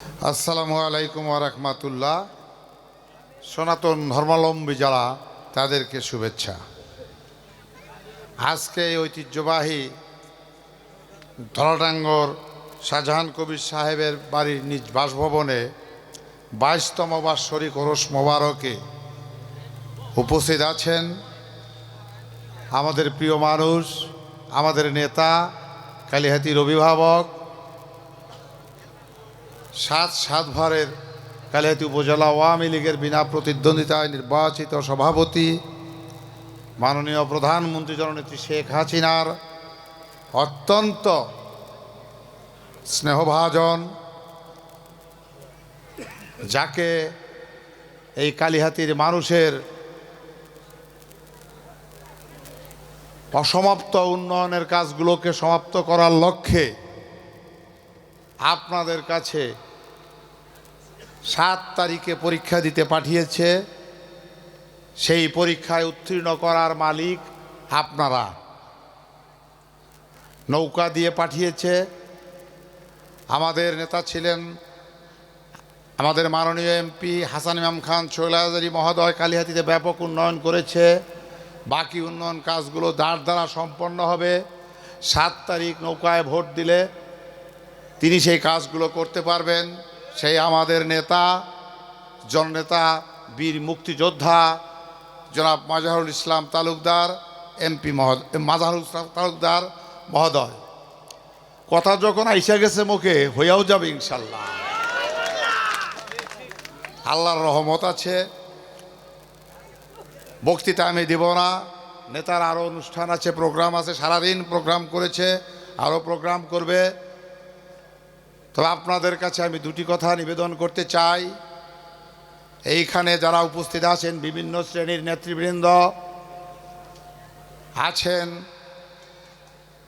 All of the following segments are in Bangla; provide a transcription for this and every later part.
আসসালামু আলাইকুম রাহমাতুল্লাহ। সনাতন ধর্মাবলম্বী যারা, তাদেরকে শুভেচ্ছা। আজকে এই ঐতিহ্যবাহী ধরাডাঙ্গর শাহজাহান কবির সাহেবের বাড়ির নিজ বাসভবনে বাইশতম বাৎসরিক ওরস মোবারকে উপস্থিত আছেন আমাদের প্রিয় মানুষ, আমাদের নেতা, কালিহাতির অভিভাবক সাত সাতভারের কালিহাতি উপজেলা আওয়ামী লীগের বিনা প্রতিদ্বন্দ্বিতায় নির্বাচিত সভাপতি মাননীয় প্রধানমন্ত্রী জননেত্রী শেখ হাসিনার অত্যন্ত স্নেহভাজন, যাকে এই কালিহাতির মানুষের অসমাপ্ত উন্নয়নের কাজগুলোকে সমাপ্ত করার লক্ষ্যে আপনাদের কাছে সাত তারিখে পরীক্ষা দিতে পাঠিয়েছে। সেই পরীক্ষায় উত্তীর্ণ করার মালিক আপনারা। নৌকা দিয়ে পাঠিয়েছে। আমাদের নেতা ছিলেন আমাদের মাননীয় এমপি হাসান ইমাম খান শৈলাজারি মহোদয় কালিহাতিতে ব্যাপক উন্নয়ন করেছে। বাকি উন্নয়ন কাজগুলো দাঁড় দ্বারা সম্পন্ন হবে। সাত তারিখ নৌকায় ভোট দিলে তিনি সেই কাজগুলো করতে পারবেন। সেই আমাদের নেতা, জননেতা, বীর মুক্তিযোদ্ধা, জনাব মাজাহুল ইসলাম তালুকদার, এমপি মহোদয় মাজাহুল ইসলাম তালুকদার মহোদয়। কথা যখন আইসা গেছে মুখে, হইয়াও যাবে ইনশাল্লাহ। আল্লাহর রহমত আছে। বক্তৃতা আমি দেব না। নেতার আরও অনুষ্ঠান আছে, প্রোগ্রাম আছে, সারাদিন প্রোগ্রাম করেছে আরও প্রোগ্রাম করবে। তবে আপনাদের কাছে আমি দুটি কথা নিবেদন করতে চাই। এইখানে যারা উপস্থিত আছেন, বিভিন্ন শ্রেণির নেতৃবৃন্দ আছেন,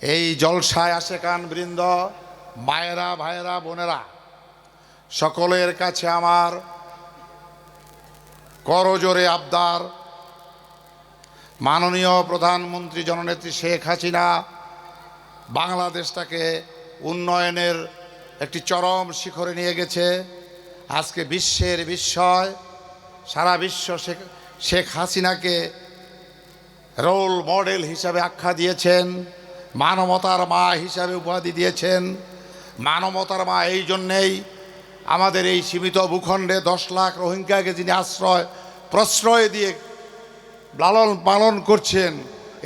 এই জলসায় আশেকান বৃন্দ, মায়েরা, ভাইয়েরা, বোনেরা, সকলের কাছে আমার করজোরে আবদার। মাননীয় প্রধানমন্ত্রী জননেত্রী শেখ হাসিনা বাংলাদেশটাকে উন্নয়নের একটি চরম শিখরে নিয়ে গেছে। আজকে বিশ্বের বিস্ময়, সারা বিশ্ব শেখ শেখ হাসিনাকে রোল মডেল হিসাবে আখ্যা দিয়েছেন, মানবতার মা হিসাবে উপাধি দিয়েছেন। মানবতার মা এই জন্যেই আমাদের এই সীমিত ভূখণ্ডে দশ লাখ রোহিঙ্গাকে যিনি আশ্রয়, প্রশ্রয় দিয়ে লালন পালন করছেন,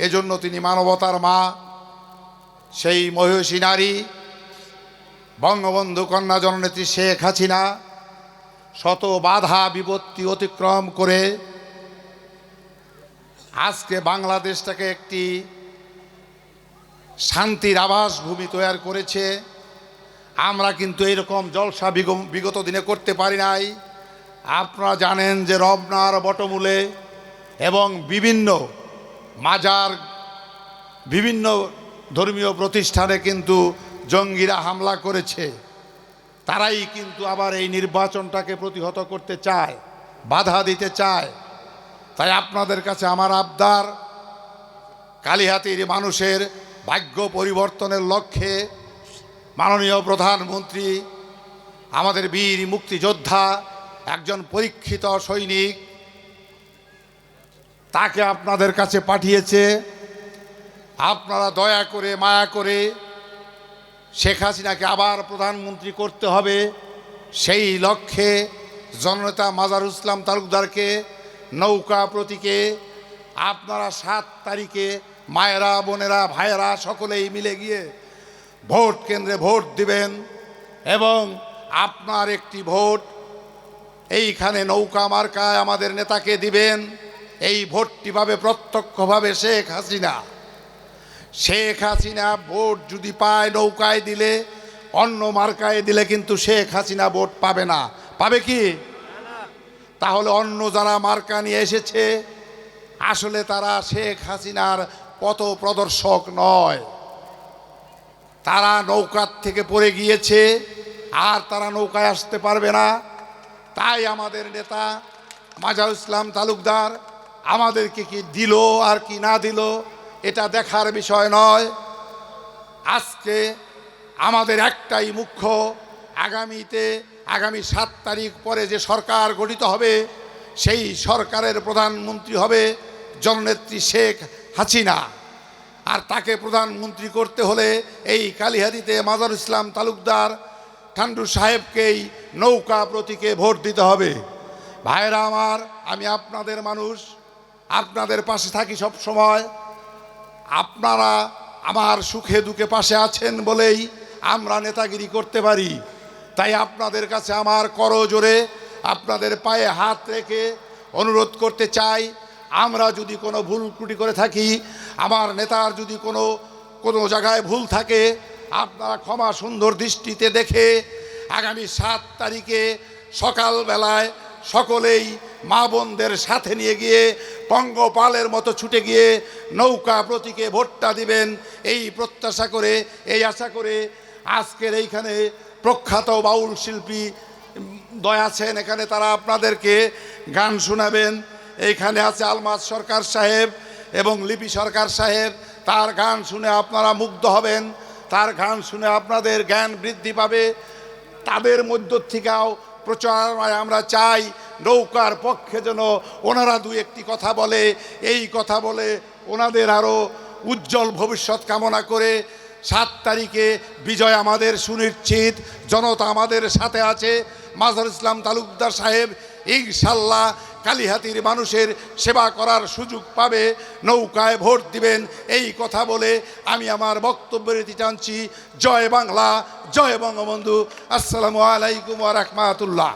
এজন্য তিনি মানবতার মা। সেই মহিষী নারী বঙ্গবন্ধু কন্যা জননেত্রী শেখ হাসিনা শত বাধা বিপত্তি অতিক্রম করে আজকে বাংলাদেশটাকে একটি শান্তির আবাস ভূমি তৈরি করেছে। আমরা কিন্তু এরকম জলসা বিগ- বিগত দিনে করতে পারি নাই। আপনারা জানেন যে রবনার বটমূলে এবং বিভিন্ন মাজার, বিভিন্ন ধর্মীয় প্রতিষ্ঠানে কিন্তু জঙ্গিরা হামলা করেছে। তারাই কিন্তু আবার এই নির্বাচনটাকে প্রতিহত করতে চায়, বাধা দিতে চায়। তাই আপনাদের কাছে আমার আবদার, কালিহাতির মানুষের ভাগ্য পরিবর্তনের লক্ষ্যে মাননীয় প্রধানমন্ত্রী, আমাদের বীর মুক্তিযোদ্ধা, একজন পরীক্ষিত সৈনিক, তাকে আপনাদের কাছে পাঠিয়েছে। আপনারা দয়া করে, মায়া করে শেখ হাসিনাকে আবার প্রধানমন্ত্রী করতে হবে। সেই লক্ষ্যে জননেতা মাজারুল ইসলাম তালুকদারকে নৌকা প্রতীকে আপনারা সাত তারিখে মায়েরা, বোনেরা, ভাইয়েরা সকলেই মিলে গিয়ে ভোট কেন্দ্রে ভোট দিবেন এবং আপনার একটি ভোট এইখানে নৌকা মার্কায় আমাদের নেতাকে দিবেন। এই ভোটটি পাবে প্রত্যক্ষভাবে শেখ হাসিনা। শেখ হাসিনা ভোট যদি পায়, নৌকায় দিলে, অন্য মার্কায় দিলে কিন্তু শেখ হাসিনা ভোট পাবে না। পাবে কি? তাহলে অন্য যারা মার্কা নিয়ে এসেছে, আসলে তারা শেখ হাসিনার পথ প্রদর্শক নয়। তারা নৌকার থেকে পড়ে গিয়েছে, আর তারা নৌকায় আসতে পারবে না। তাই আমাদের নেতা মাজার ইসলাম তালুকদার আমাদেরকে কি দিল আর কি না দিল? এটা দেখার বিষয় নয়। আজকে আমাদের একটাই মুখ্য আগামীতে, আগামী সাত তারিখ পরে যে সরকার গঠিত হবে, সেই সরকারের প্রধানমন্ত্রী হবে জননেত্রী শেখ হাসিনা। আর তাকে প্রধানমন্ত্রী করতে হলে এই কালিহাদিতে মাজার ইসলাম তালুকদার ঠান্ডু সাহেবকেই নৌকা প্রতীকে ভোট দিতে হবে। ভাইরা আমার, আমি আপনাদের মানুষ, আপনাদের পাশে থাকি সব সময় আপনারা আমার সুখে দুঃখে পাশে আছেন বলেই আমরা নেতাগিরি করতে পারি। তাই আপনাদের কাছে আমার করজোরে আপনাদের পায়ে হাত রেখে অনুরোধ করতে চাই, আমরা যদি কোনো ভুল ত্রুটি করে থাকি, আমার নেতার যদি কোনো কোনো জায়গায় ভুল থাকে, আপনারা ক্ষমা সুন্দর দৃষ্টিতে দেখে আগামী সাত তারিখে সকালবেলায় সকলেই মা বোনদের সাথে নিয়ে গিয়ে পঙ্গপালের মতো ছুটে গিয়ে নৌকা প্রতীকে ভোটটা দিবেন, এই প্রত্যাশা করে, এই আশা করে আজকের এইখানে প্রখ্যাত বাউল শিল্পী দয় আছেন এখানে তারা আপনাদেরকে গান শোনাবেন। এইখানে আছে আলমাজ সরকার সাহেব এবং লিপি সরকার সাহেব, তার গান শুনে আপনারা মুগ্ধ হবেন, তার গান শুনে আপনাদের জ্ঞান বৃদ্ধি পাবে। তাদের মধ্য থেকেও প্রচারণায় আমরা চাই নৌকার পক্ষে যেন ওনারা দু একটি কথা বলে, এই কথা বলে ওনাদের আরও উজ্জ্বল ভবিষ্যৎ কামনা করে সাত তারিখে বিজয় আমাদের সুনিশ্চিত, জনতা আমাদের সাথে আছে। মাজার ইসলাম তালুকদার সাহেব ইনশাল্লাহ কালিহাতির মানুষের সেবা করার সুযোগ পাবে, নৌকায় ভোট দিবেন, এই কথা বলে আমি আমার বক্তব্য রীতি টানছি। জয় বাংলা, জয় বঙ্গবন্ধু। আসসালামু আলাইকুম রহমাতুল্লাহ।